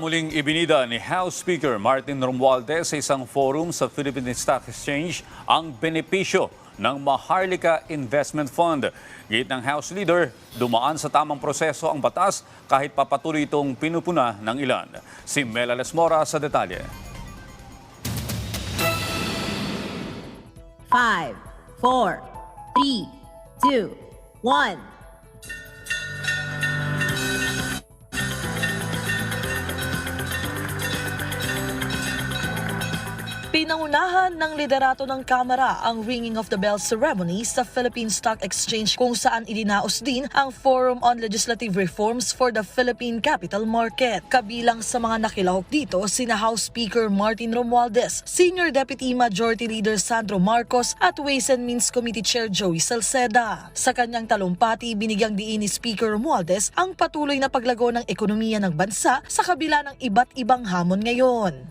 Muling ibinida ni House Speaker Martin Romualdez sa isang forum sa Philippine Stock Exchange ang benepisyo ng Maharlika Investment Fund. Git ng House Leader, dumaan sa tamang proseso ang batas kahit papatuloy itong pinupuna ng ilan. Si Mela Lesmora sa detalye. Five, four, three, two, one. Pinangunahan ng liderato ng Kamara ang ringing of the bell ceremony sa Philippine Stock Exchange kung saan idinaos din ang Forum on Legislative Reforms for the Philippine Capital Market. Kabilang sa mga nakilahok dito sina House Speaker Martin Romualdez, Senior Deputy Majority Leader Sandro Marcos at Ways and Means Committee Chair Joey Salceda. Sa kanyang talumpati, binigyang diin ni Speaker Romualdez ang patuloy na paglago ng ekonomiya ng bansa sa kabila ng iba't ibang hamon ngayon.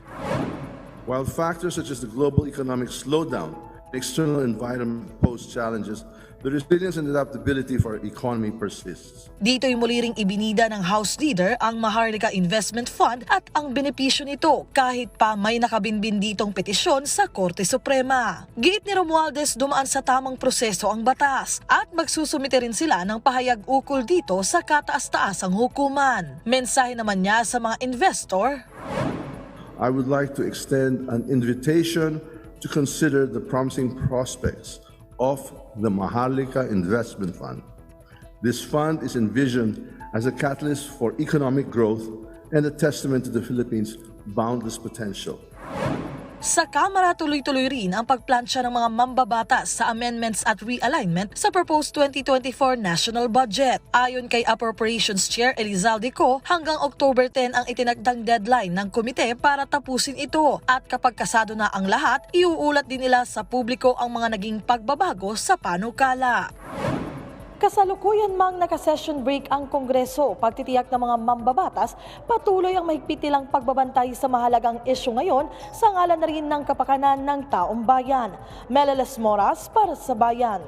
While factors such as the global economic slowdown and external environment pose challenges, the resilience and adaptability of our economy persists. Dito'y muli ring ibinida ng House Leader ang Maharlika Investment Fund at ang benepisyo nito kahit pa may nakabinbin ditong petisyon sa Korte Suprema. Giit ni Romualdez dumaan sa tamang proseso ang batas at magsusumite rin sila ng pahayag ukol dito sa kataas-taasang hukuman. Mensahe naman niya sa mga investor, I would like to extend an invitation to consider the promising prospects of the Maharlika Investment Fund. This fund is envisioned as a catalyst for economic growth and a testament to the Philippines' boundless potential. Sa Kamara tuloy-tuloy rin ang pagplansya ng mga mambabatas sa amendments at realignment sa proposed 2024 national budget. Ayon kay Appropriations Chair Elizalde Co, hanggang October 10 ang itinagdang deadline ng komite para tapusin ito. At kapag kasado na ang lahat, iuulat din nila sa publiko ang mga naging pagbabago sa panukala. Kasalukuyan mang naka-session break ang Kongreso, pagtitiyak ng mga mambabatas, patuloy ang mahigpit nilang pagbabantay sa mahalagang isyu ngayon sa ngalan na rin ng kapakanan ng taong bayan. Meleles Moras para sa Bayan.